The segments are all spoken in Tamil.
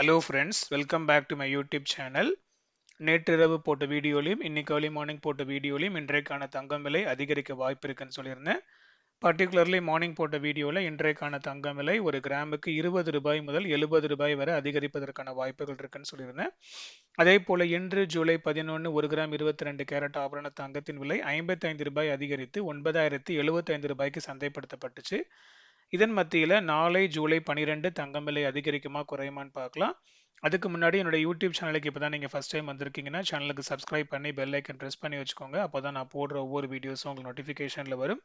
Hello friends welcome back to my YouTube channel நேற்றிரவு போட்ட வீடியோலையும் இன்னைக்கு ஏர்லி மார்னிங் போட்ட வீடியோலையும் இன்றைக்கான தங்கம் விலை அதிகரிக்க வாய்ப்பு இருக்குன்னு சொல்லியிருந்தேன். பர்டிகுலர்லி மார்னிங் போட்ட வீடியோவில் இன்றைக்கான தங்கம் விலை ஒரு கிராமுக்கு இருபது ரூபாய் முதல் எழுபது ரூபாய் வரை அதிகரிப்பதற்கான வாய்ப்புகள் இருக்குன்னு சொல்லியிருந்தேன். அதே போல் இன்று ஜூலை பதினொன்று ஒரு கிராம் இருபத்தி ரெண்டு கேரட் ஆபரண தங்கத்தின் விலை ஐம்பத்தைந்து ரூபாய் அதிகரித்து ஒன்பதாயிரத்தி எழுபத்தைந்து ரூபாய்க்கு சந்தைப்படுத்தப்பட்டுச்சு. இதன் மத்தியில் நாளை ஜூலை பனிரெண்டு தங்கம் விலை அதிகரிக்குமா குறையுமான்னு பார்க்கலாம். அதுக்கு முன்னாடி என்னோட யூடியூப் சேனலுக்கு இப்போ தான் நீங்கள் ஃபஸ்ட் டைம் வந்திருக்கீங்கன்னா சேனலுக்கு சப்ஸ்கிரைப் பண்ணி பெல் ஐக்கன் ப்ரெஸ் பண்ணி வச்சுக்கோங்க. அப்போ தான் நான் போடுற ஒவ்வொரு வீடியோஸும் உங்களுக்கு நோட்டிஃபிகேஷனில் வரும்.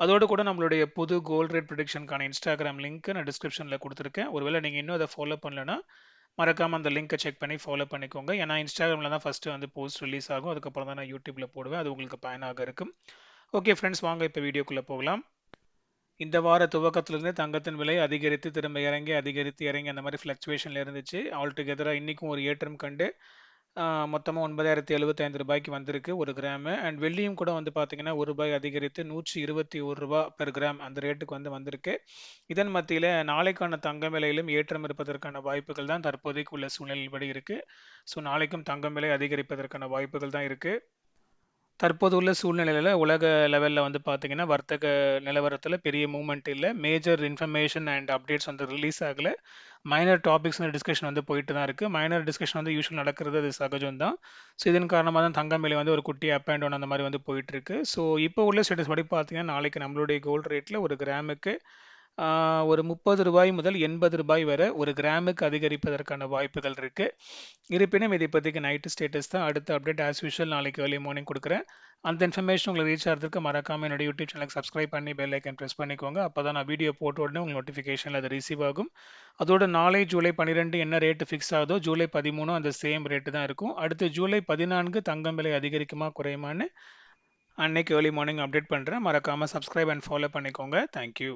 அதோடு கூட நம்மளுடைய புது கோல்ட் ரேட் ப்ரொடிக்ஷனுக்கான இன்ஸ்டாகிராம் லிங்க் நான் டிஸ்கிரிப்ஷனில் கொடுத்துருக்கேன். ஒருவேளை நீங்கள் இன்னும் அதை ஃபாலோ பண்ணலன்னா மறக்காமல் அந்த லிங்க்கை செக் பண்ணி ஃபாலோ பண்ணிக்கோங்க. ஏன்னா இன்ஸ்டாகிராமில் தான் ஃபஸ்ட்டு வந்து போஸ்ட் ரிலீஸ் ஆகும். அதுக்கப்புறம் தான் நான் யூடியூப்பில் போடுவேன். அது உங்களுக்கு பயனாக இருக்கும். ஓகே ஃப்ரெண்ட்ஸ் வாங்க இப்போ வீடியோக்குள்ளே போகலாம். இந்த வார துவக்கத்திலிருந்து தங்கத்தின் விலை அதிகரித்து திரும்ப இறங்கி அதிகரித்து இறங்கி அந்த மாதிரி ஃப்ளக்சுவேஷனில் இருந்துச்சு. ஆல் டுகெதராக இன்றைக்கும் ஒரு ஏற்றம் கண்டு மொத்தமாக ஒன்பதாயிரத்தி எழுபத்தைந்து ரூபாய்க்கு வந்திருக்கு ஒரு கிராமு. அண்ட் வெள்ளியும் கூட வந்து பார்த்தீங்கன்னா ஒரு ரூபாய் அதிகரித்து நூற்றி இருபத்தி ஒரு ரூபா பெர் கிராம் அந்த ரேட்டுக்கு வந்து வந்திருக்கு. இதன் மத்தியில் நாளைக்கான தங்க விலையிலும் ஏற்றம் இருப்பதற்கான வாய்ப்புகள் தான் தற்போதைக்கு உள்ள சூழ்நிலையின்படி இருக்குது ஸோ நாளைக்கும் தங்கம் விலை அதிகரிப்பதற்கான வாய்ப்புகள் தான் இருக்குது தற்போது உள்ள சூழ்நிலையில் உலக லெவலில் வந்து பார்த்தீங்கன்னா வர்த்தக நிலவரத்தில் பெரிய மூவ்மெண்ட் இல்லை. மேஜர் இன்ஃபர்மேஷன் அண்ட் அப்டேட்ஸ் வந்து ரிலீஸ் ஆகலை. மைனர் டாபிக்ஸ் டிஸ்கஷன் வந்து போயிட்டு தான் இருக்குது மைனர் டிஸ்கஷன் வந்து யூஸ்வல் நடக்கிறது அது சகஜம் தான். ஸோ இதன் காரணமாக தான் தங்கம் விலை வந்து ஒரு குட்டி அப் அண்ட் டவுன் அந்த மாதிரி வந்து போயிட்டுருக்கு ஸோ இப்போ உள்ள ஸ்டேட்டஸ் படி பார்த்தீங்கன்னா நாளைக்கு நம்மளுடைய கோல்டு ரேட்டில் ஒரு கிராமுக்கு ஒரு முப்பது ரூபாய் முதல் எண்பது ரூபாய் வரை ஒரு கிராமுக்கு அதிகரிப்பதற்கான வாய்ப்புகள் இருக்குது இருப்பினும் இதை பற்றிக்கு நைட்டு ஸ்டேட்டஸ் தான் அடுத்த அப்டேட் ஆஸ் யூஷுவல் நாளைக்கு ஏர்லி மார்னிங் கொடுக்குறேன். அந்த இன்ஃபர்மேஷன் உங்களுக்கு ரீச் ஆகிறதுக்கு மறக்காமல் என்னோட யூடியூப் சேனலுக்கு சப்ஸ்கிரைப் பண்ணி பெல் ஐக்கன் ப்ரெஸ் பண்ணிக்கோங்க. அப்போ தான் நான் வீடியோ போட்ட உடனே உங்களுக்கு நோட்டிஃபிகேஷனில் அது ரிசீவ் ஆகும். அதோட நாளை ஜூலை பன்னிரெண்டு என்ன ரேட்டு ஃபிக்ஸ் ஆகுதோ ஜூலை பதிமூணு அந்த சேம் ரேட்டு தான் இருக்கும். அடுத்து ஜூலை பதினான்கு தங்கம் விலை அதிகரிக்குமா குறையுமான்னு அன்னைக்கு ஏர்லி மார்னிங் அப்டேட் பண்ணுறேன் மறக்காமல் சப்ஸ்கிரைப் அண்ட் ஃபாலோ பண்ணிக்கோங்க. Thank you